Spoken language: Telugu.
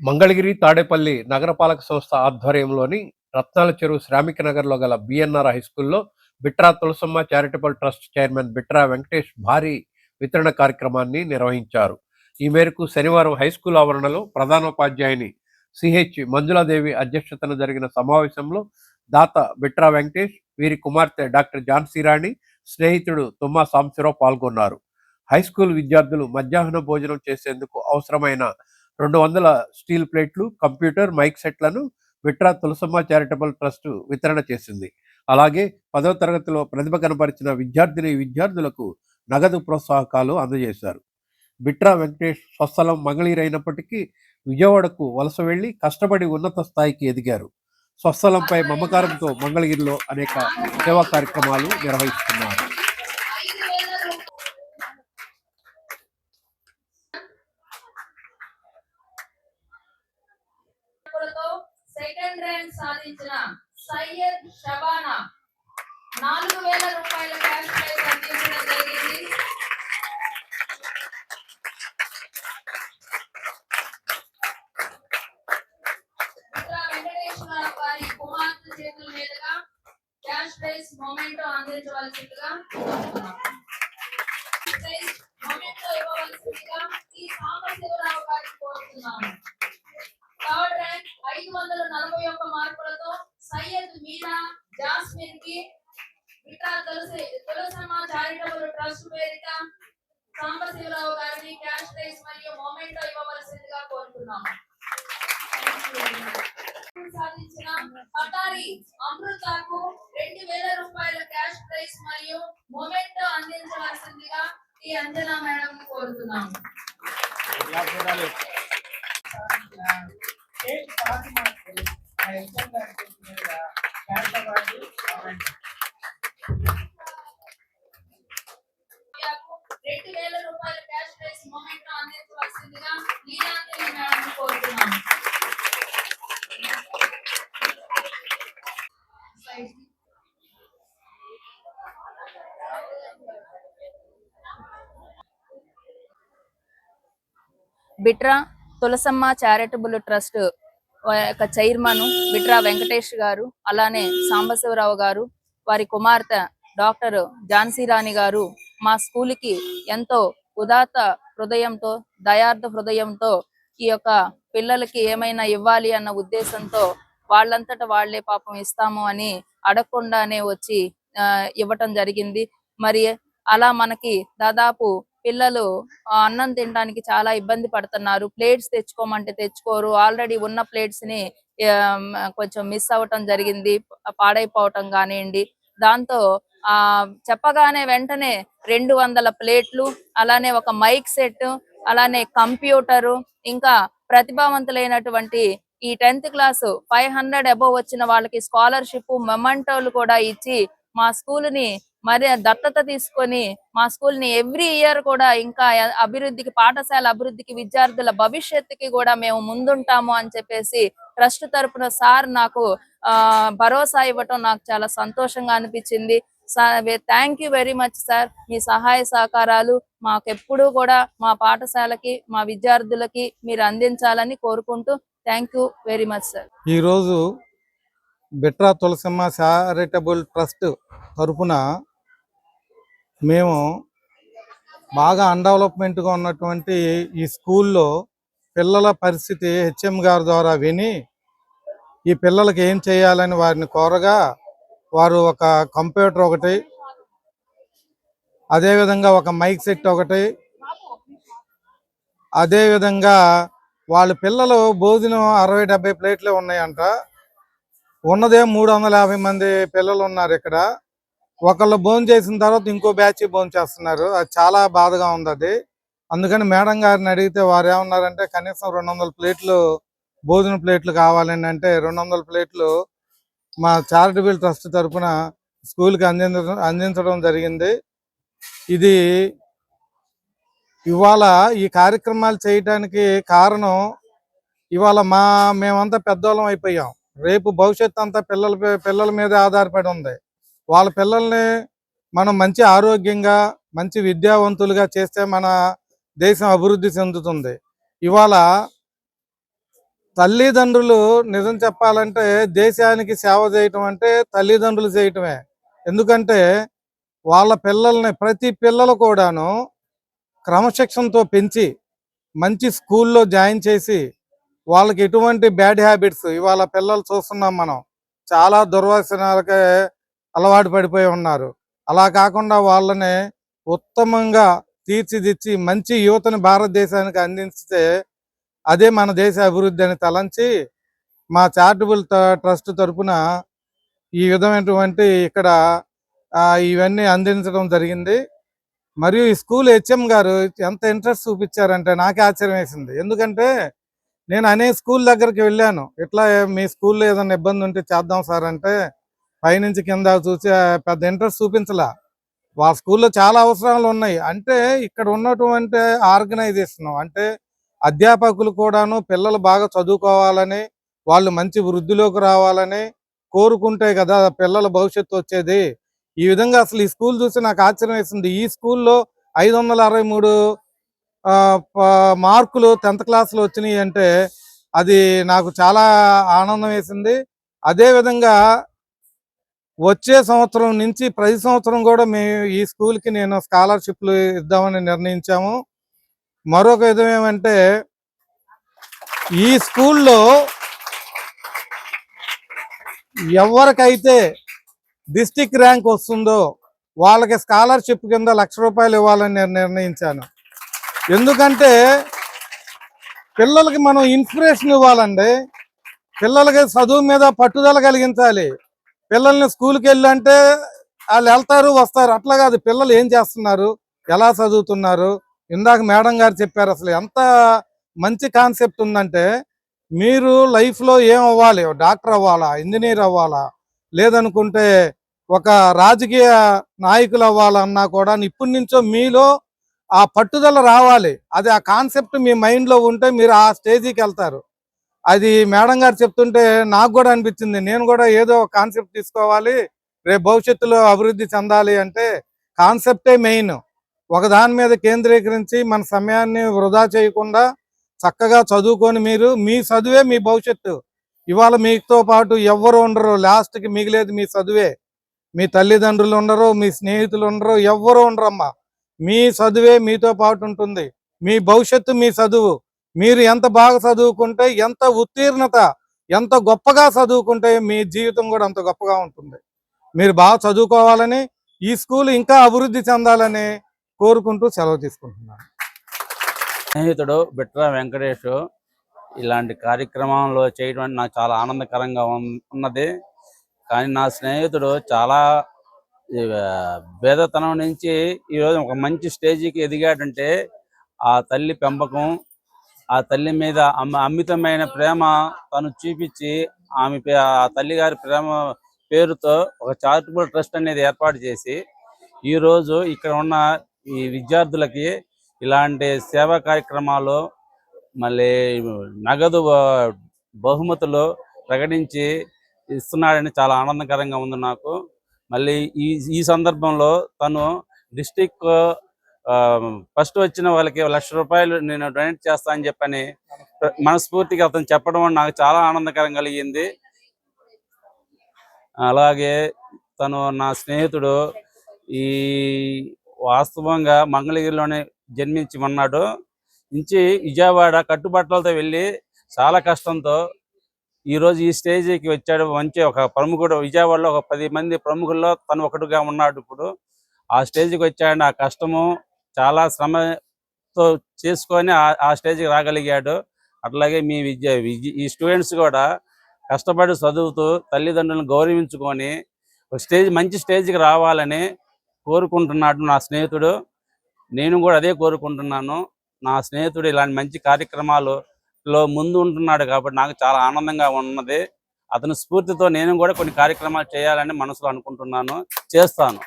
మంగళగిరి తాడేపల్లి నగరపాలక సంస్థ ఆధ్వర్యంలోని రత్నాల చెరువు శ్రామిక నగర్లో గల బిఎన్ఆర్ హై స్కూల్లో Bitra Tulasamma charitable trust chairman Bitra Venkatesh భారీ వితరణ కార్యక్రమాన్ని నిర్వహించారు. ఈ మేరకు శనివారం హై స్కూల్ ఆవరణలో ప్రధానోపాధ్యాయుని సిహెచ్ మంజులాదేవి అధ్యక్షతన జరిగిన సమావేశంలో దాత బిట్రా వెంకటేష్ వీరి కుమార్తె డాక్టర్ జాన్సీ రాణి స్నేహితుడు తుమ్మా సాంశీరావు పాల్గొన్నారు. హై స్కూల్ విద్యార్థులు మధ్యాహ్న భోజనం చేసేందుకు అవసరమైన రెండు వందల స్టీల్ ప్లేట్లు కంప్యూటర్ మైక్ సెట్లను విట్రా తులసమ్మ చారిటబుల్ ట్రస్ట్ వితరణ చేసింది. అలాగే పదవ తరగతిలో ప్రతిభ కనపరిచిన విద్యార్థిని విద్యార్థులకు నగదు ప్రోత్సాహకాలు అందజేశారు. బిట్రా వెంకటేష్ స్వస్థలం మంగళీరైనప్పటికీ విజయవాడకు వలస వెళ్ళి కష్టపడి ఉన్నత స్థాయికి ఎదిగారు. స్వస్థలంపై మమకారంతో మంగళగిరిలో అనేక సేవా కార్యక్రమాలు నిర్వహిస్తున్నారు తో సెకండ్ ర్యాంక్ సాధించిన సయ్యద్ షబానా. నాలుగు వేల రూపాయల క్యాష్ ప్రైజ్ అందించడం జరిగింది. వెంకటేశ్వర వారి కుమార్తె చేతుల మీదుగా క్యాష్ ప్రైజ్ మొమెంటో అందించవలసిందిగా కోరుతున్నాం. ప్రైజ్ మొమెంటో ఇవ్వవలసిందిగా ఈ సాంబశివరావు గారిని కోరుతున్నాము థర్డ్ ర్యాంక్ ఐదు వందల నలభై ఒక్క మార్కులతో సయ్యద్ మీనా జాస్మిన్కి మిగతా తులసి తులసమ్మ చారిటబుల్ ట్రస్ట్ పేరిట సాంబశివరావు గారిని క్యాష్ ప్రైజ్ మరియు మొమెంటో ఇవ్వవలసిందిగా కోరుతున్నాము సాధించిన పటారి అమృతకు రెండు వేల రూపాయల క్యాష్ ప్రైజ్ మరియు మొమెంటో అందించవలసిందిగా ఈ అంజనా మేడం కోరుతున్నాము స్టేట్ పార్టీ మార్చుకోండి ఆ ఎగ్జామ్ గారికి మీద క్యాస్ట్ అవార్డు కామెంట్ రెండు వేల రూపాయల క్యాష్ ప్రైజ్ మొమెంట్ అందించవలసిందిగా లీలాంజలి మేడం కోరుతున్నాము బిట్రా తులసమ్మ చారిటబుల్ ట్రస్ట్ యొక్క చైర్మన్ బిట్రా వెంకటేష్ గారు అలానే సాంబశివరావు గారు వారి కుమార్తె డాక్టర్ ఝాన్సీ రాణి గారు మా స్కూల్కి ఎంతో ఉదాత హృదయంతో దయార్థ హృదయంతో ఈ యొక్క పిల్లలకి ఏమైనా ఇవ్వాలి అన్న ఉద్దేశంతో వాళ్ళంతట వాళ్ళే పాపం ఇస్తాము అని అడగకుండానే వచ్చి ఇవ్వటం జరిగింది. మరి అలా మనకి దాదాపు పిల్లలు ఆ, అన్నం తినడానికి చాలా ఇబ్బంది పడుతున్నారు. ప్లేట్స్ తెచ్చుకోమంటే తెచ్చుకోరు. ఆల్రెడీ ఉన్న ప్లేట్స్ని కొంచెం మిస్ అవ్వటం జరిగింది పాడైపోవటం కానివ్వండి. దాంతో ఆ చెప్పగానే వెంటనే రెండు వందల ప్లేట్లు అలానే ఒక మైక్ సెట్ అలానే కంప్యూటరు ఇంకా ప్రతిభావంతులైనటువంటి ఈ tenth class five hundred above వచ్చిన వాళ్ళకి స్కాలర్షిప్ మెమంటోలు కూడా ఇచ్చి మా స్కూల్ని మరి దత్తత తీసుకొని మా స్కూల్ని ఎవ్రీ ఇయర్ కూడా ఇంకా అభివృద్ధికి పాఠశాల అభివృద్ధికి విద్యార్థుల భవిష్యత్తుకి కూడా మేము ముందుంటాము అని చెప్పేసి ట్రస్ట్ తరపున సార్ నాకు ఆ భరోసా ఇవ్వటం నాకు చాలా సంతోషంగా అనిపించింది. Thank you very much sir. మీ సహాయ సహకారాలు మాకెప్పుడు కూడా మా పాఠశాలకి మా విద్యార్థులకి మీరు అందించాలని కోరుకుంటూ thank you very much sir. ఈరోజు బిట్రా తులసమ్మ చారిటబుల్ ట్రస్ట్ తరపున మేము బాగా అన్డెవలప్మెంట్గా ఉన్నటువంటి ఈ స్కూల్లో పిల్లల పరిస్థితి హెచ్ఎం గారి ద్వారా విని ఈ పిల్లలకి ఏం చేయాలని వారిని కోరగా వారు ఒక కంప్యూటర్ ఒకటి అదేవిధంగా ఒక మైక్ సెట్ ఒకటి అదేవిధంగా వాళ్ళ పిల్లలు భోజనం అరవై డెబ్బై ప్లేట్లే ఉన్నాయంట. ఉన్నదే మూడు వందల యాభై మంది పిల్లలు ఉన్నారు ఇక్కడ. ఒకళ్ళు భోజనం చేసిన తర్వాత ఇంకో బ్యాచ్ భోజనం చేస్తున్నారు. అది చాలా బాధగా ఉంది అది. అందుకని మేడం గారిని అడిగితే వారు ఏమన్నారంటే కనీసం రెండు వందల ప్లేట్లు భోజన ప్లేట్లు కావాలని అంటే రెండు వందల ప్లేట్లు మా చారిటబుల్ ట్రస్ట్ తరఫున స్కూల్కి అందించడం అందించడం జరిగింది. ఇది ఇవాళ ఈ కార్యక్రమాలు చేయటానికి కారణం ఇవాళ మా మేమంతా పెద్దోళ్ళం అయిపోయాం. రేపు భవిష్యత్తు అంతా పిల్లల పిల్లల మీద ఆధారపడి ఉంది. వాళ్ళ పిల్లల్ని మనం మంచి ఆరోగ్యంగా మంచి విద్యావంతులుగా చేస్తే మన దేశం అభివృద్ధి చెందుతుంది. ఇవాళ తల్లిదండ్రులు నిజం చెప్పాలంటే దేశానికి సేవ చేయటం అంటే తల్లిదండ్రులు చేయటమే. ఎందుకంటే వాళ్ళ పిల్లల్ని ప్రతి పిల్లలు కూడాను క్రమశిక్షణతో పెంచి మంచి స్కూల్లో జాయిన్ చేసి వాళ్ళకి ఎటువంటి బ్యాడ్ హ్యాబిట్స్ ఇవాళ పిల్లలు చూస్తున్నాం మనం. చాలా దుర్వాసనాలకే అలవాటు పడిపోయి ఉన్నారు. అలా కాకుండా వాళ్ళని ఉత్తమంగా తీర్చిదిచ్చి మంచి యువతను భారతదేశానికి అందించితే అదే మన దేశ అభివృద్ధి అని తలంచి మా చారిటబుల్ ట్రస్ట్ తరఫున ఈ విధమైనటువంటి ఇక్కడ ఇవన్నీ అందించడం జరిగింది. మరియు ఈ స్కూల్ హెచ్ఎం గారు ఎంత ఇంట్రెస్ట్ చూపించారంటే నాకే ఆశ్చర్యం వేసింది. ఎందుకంటే నేను అనేక స్కూల్ దగ్గరికి వెళ్ళాను. ఇట్లా మీ స్కూల్లో ఏదైనా ఇబ్బంది ఉంటే చేద్దాం సార్ అంటే పైనుంచి కింద చూసి పెద్ద ఇంట్రెస్ట్ చూపించలా. వాళ్ళ స్కూల్లో చాలా అవసరాలు ఉన్నాయి. అంటే ఇక్కడ ఉన్నటువంటి ఆర్గనైజేషన్ అంటే అధ్యాపకులు కూడాను పిల్లలు బాగా చదువుకోవాలని వాళ్ళు మంచి వృద్ధిలోకి రావాలని కోరుకుంటే కదా పిల్లల భవిష్యత్తు వచ్చేది. ఈ విధంగా అసలు ఈ స్కూల్ చూసి నాకు ఆశ్చర్యం వేసింది. ఈ స్కూల్లో ఐదు వందల అరవై మూడు ఆ, మార్కులు టెన్త్ క్లాస్లో వచ్చినాయి అంటే అది నాకు చాలా ఆనందం వేసింది. అదే విధంగా వచ్చే సంవత్సరం నుంచి ప్రతి సంవత్సరం కూడా మేము ఈ స్కూల్కి నేను స్కాలర్షిప్లు ఇద్దామని నిర్ణయించాము. మరొక విధం ఏమంటే ఈ స్కూల్లో ఎవరికైతే డిస్టిక్ ర్యాంక్ వస్తుందో వాళ్ళకి స్కాలర్షిప్ కింద లక్ష రూపాయలు ఇవ్వాలని నేను నిర్ణయించాను. ఎందుకంటే పిల్లలకి మనం ఇన్స్పిరేషన్ ఇవ్వాలండి. పిల్లలకి చదువు మీద పట్టుదల కలిగించాలి. పిల్లల్ని స్కూల్కి వెళ్ళంటే వాళ్ళు వెళ్తారు వస్తారు. అట్లా కాదు. పిల్లలు ఏం చేస్తున్నారు? ఎలా చదువుతున్నారు? ఇందాక మేడం గారు చెప్పారు అసలు ఎంత మంచి కాన్సెప్ట్ ఉందంటే మీరు లైఫ్లో ఏం అవ్వాలి? డాక్టర్ అవ్వాలా? ఇంజనీర్ అవ్వాలా? లేదనుకుంటే ఒక రాజకీయ నాయకులు అవ్వాలన్నా కూడా ఇప్పటి నుంచో మీలో ఆ పట్టుదల రావాలి. అది ఆ కాన్సెప్ట్ మీ మైండ్లో ఉంటే మీరు ఆ స్టేజీకి వెళ్తారు. అది మేడం గారు చెప్తుంటే నాకు కూడా అనిపించింది. నేను కూడా ఏదో కాన్సెప్ట్ తీసుకోవాలి రేపు భవిష్యత్తులో అభివృద్ధి చెందాలి అంటే కాన్సెప్టే మెయిన్ ఒక దాని మీద కేంద్రీకరించి మన సమయాన్ని వృధా చేయకుండా చక్కగా చదువుకొని మీరు మీ చదువే మీ భవిష్యత్తు. ఇవాళ మీతో పాటు ఎవ్వరు ఉండరు. లాస్ట్కి మిగిలేదు మీ చదువే. మీ తల్లిదండ్రులు ఉండరు మీ స్నేహితులు ఉండరు ఎవ్వరు ఉండరమ్మా. మీ చదువే మీతో పాటు ఉంటుంది. మీ భవిష్యత్తు మీ చదువు. మీరు ఎంత బాగా చదువుకుంటే ఎంత ఉత్తీర్ణత ఎంత గొప్పగా చదువుకుంటే మీ జీవితం కూడా అంత గొప్పగా ఉంటుంది. మీరు బాగా చదువుకోవాలని ఈ స్కూల్ ఇంకా అభివృద్ధి చెందాలని కోరుకుంటూ సెలవు తీసుకుంటున్నాను. స్నేహితుడు బిట్రా వెంకటేష్ ఇలాంటి కార్యక్రమంలో చేయడం నాకు చాలా ఆనందకరంగా ఉన్నది. కానీ నా స్నేహితుడు చాలా ఈ, పేదతనం నుంచి ఈరోజు ఒక మంచి స్టేజీకి ఎదిగాడంటే ఆ తల్లి పెంపకం ఆ తల్లి మీద అమితమైన ప్రేమ తను చూపించి ఆమె పే- ఆ తల్లి గారి ప్రేమ పేరుతో ఒక చారిటబుల్ ట్రస్ట్ అనేది ఏర్పాటు చేసి ఈరోజు ఇక్కడ ఉన్న ఈ విద్యార్థులకి ఇలాంటి సేవా కార్యక్రమాలు మళ్ళీ నగదు బహుమతులు ప్రకటించి ఇస్తున్నాడని చాలా ఆనందకరంగా ఉంది నాకు. మళ్ళీ ఈ ఈ సందర్భంలో తను డిస్టిక్ ఫస్ట్ వచ్చిన వాళ్ళకి లక్ష రూపాయలు నేను డొనేట్ చేస్తా అని చెప్పని మనస్ఫూర్తిగా అతను చెప్పడం నాకు చాలా ఆనందకరం కలిగింది. అలాగే తను నా స్నేహితుడు ఈ వాస్తవంగా మంగళగిరిలోనే జన్మించి ఉన్నాడు. నుంచి విజయవాడ కట్టుబట్టలతో వెళ్ళి చాలా కష్టంతో ఈ రోజు ఈ స్టేజీకి వచ్చాడు. మంచి ఒక ప్రముఖుడు. విజయవాడలో ఒక పది మంది ప్రముఖుల్లో తను ఒకటిగా ఉన్నాడు ఇప్పుడు. ఆ స్టేజ్కి వచ్చాడు. ఆ కష్టము చాలా శ్రమతో చేసుకొని ఆ- స్టేజ్కి రాగలిగాడు. అట్లాగే మీ విద్య విద్య- ఈ స్టూడెంట్స్ కూడా కష్టపడి చదువుతూ తల్లిదండ్రులను గౌరవించుకొని ఒక స్టేజ్ మంచి స్టేజ్కి రావాలని కోరుకుంటున్నాడు నా స్నేహితుడు. నేను కూడా అదే కోరుకుంటున్నాను. నా స్నేహితుడు ఇలాంటి మంచి కార్యక్రమాలలో ముందు ఉంటున్నాడు కాబట్టి నాకు చాలా ఆనందంగా ఉన్నది. అతని స్ఫూర్తితో నేను కూడా కొన్ని కార్యక్రమాలు చేయాలని మనసులో అనుకుంటున్నాను. చేస్తాను.